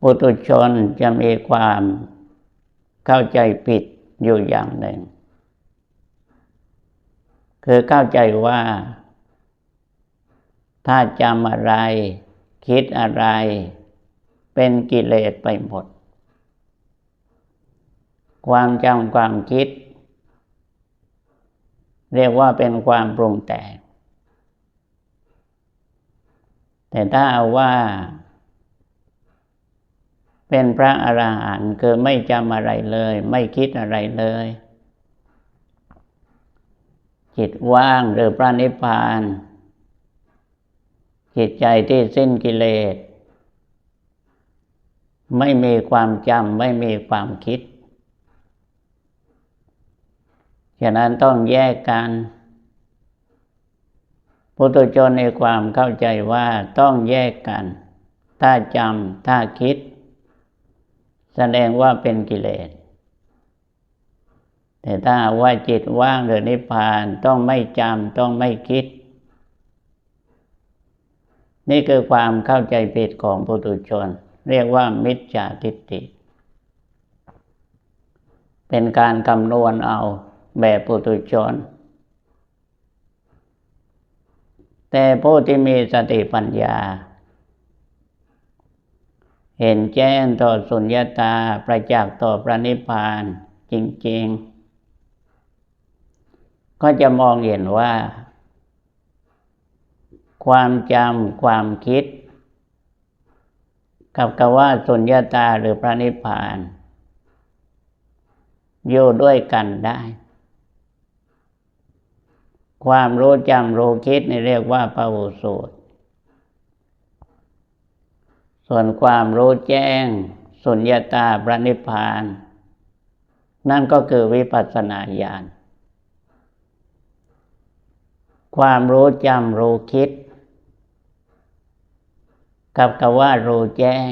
ปุถุชนจะมีความเข้าใจผิดอยู่อย่างหนึ่ง คือเข้าใจว่า ถ้าจำอะไร คิดอะไร เป็นกิเลสไปหมด ความจำความคิด เรียกว่าเป็นความปรุงแต่งแต่ถ้าเอาว่า เป็นพระอรหันต์คือไม่จำอะไรเลย ไม่คิดอะไรเลย จิตว่างหรือพระนิพพาน จิตใจที่สิ้นกิเลส ไม่มีความจำไม่มีความคิดฉะนั้นต้องแยกกันพุทธชนในความเข้าใจว่าต้องแยกกัน ถ้าจำถ้าคิด แสดงว่าเป็นกิเลส แต่ถ้าว่าจิตว่างหรือนิพพานต้องไม่จำต้องไม่คิด นี่คือความเข้าใจผิดของปุถุชน เรียกว่ามิจฉาทิฏฐิ เป็นการคำนวณเอาแบบปุถุชน แต่ผู้ที่มีสติปัญญา เห็นแจ้งต่อสุญญาตาประจักษ์ต่อพระนิพพานจริง ๆ ก็จะมองเห็นว่า ความจำความคิด กับกว่าสุญญาตาหรือพระนิพพานอยู่ด้วยกันได้ ความรู้จำรู้คิดนี่เรียกว่าปหุสูตร ส่วนความรู้แจ้ง สุญญาตาพระนิพพาน นั่นก็คือวิปัสสนาญาณความรู้จำรู้คิด กับคำว่ารู้แจ้ง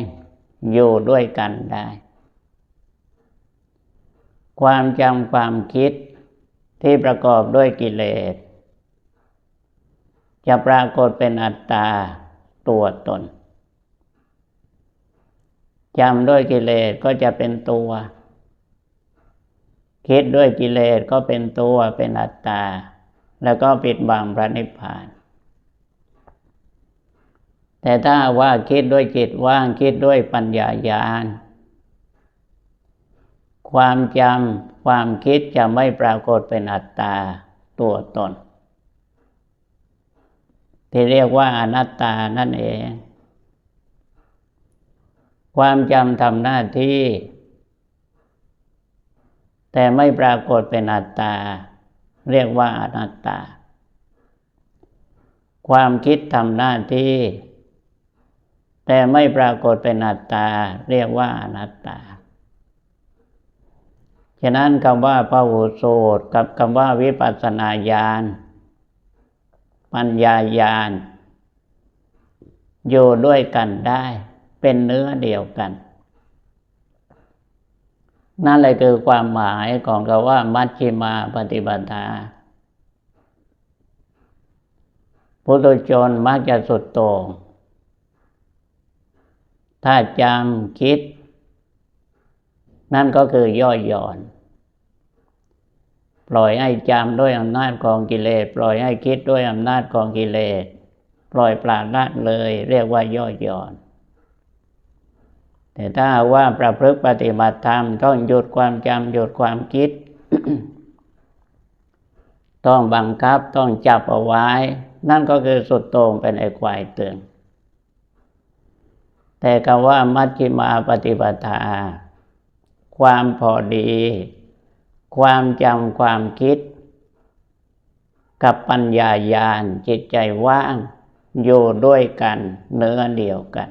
อยู่ด้วยกันได้ ความจำความคิดที่ประกอบด้วยกิเลส จะปรากฏเป็นอัตตาตัวตน จำด้วยกิเลสก็จะเป็นตัว คิดด้วยกิเลสก็เป็นตัวเป็นอัตตา แล้วก็ปิดบังพระนิพพาน แต่ถ้าว่าคิดด้วยจิตว่างคิดด้วยปัญญาญาณความจำความคิดจะไม่ปรากฏเป็นอัตตาตัวตน ที่เรียกว่าอนัตตานั่นเอง ความจำทำหน้าที่ แต่ไม่ปรากฏเป็นอัตตา เรียกว่าอนัตตา ความคิดทำหน้าที่ แต่ไม่ปรากฏเป็นอัตตา เรียกว่าอนัตตาฉะนั้นคำว่าพระหูสูตรกับคำว่าวิปัสสนาญาณปัญญาญาณอยู่ด้วยกันได้ เป็นเนื้อเดียวกัน นั่นเลยคือความหมายของคำว่า มัชฌิมาปฏิบัติาพุทธชนมักจะสุดโต่งถ้าจำคิด นั่นก็คือย่อยหย่อน ปล่อยให้จำด้วยอำนาจของกิเลส ปล่อยให้คิดด้วยอำนาจของกิเลส ปล่อยปละละเลย เรียกว่าย่อหย่อน แต่ถ้าว่าประพฤติปฏิบัติธรรมต้องหยุดความจำหยุดความคิด ต้องบังคับต้องจับเอาไว้ นั่นก็คือสุดโต่งเป็นไอ้ควายเตือนแต่คำว่ามัชฌิมาปฏิปทา ความพอดี ความจำความคิด กับปัญญาญาณจิตใจว่างอยู่ด้วยกันเนื้อเดียวกัน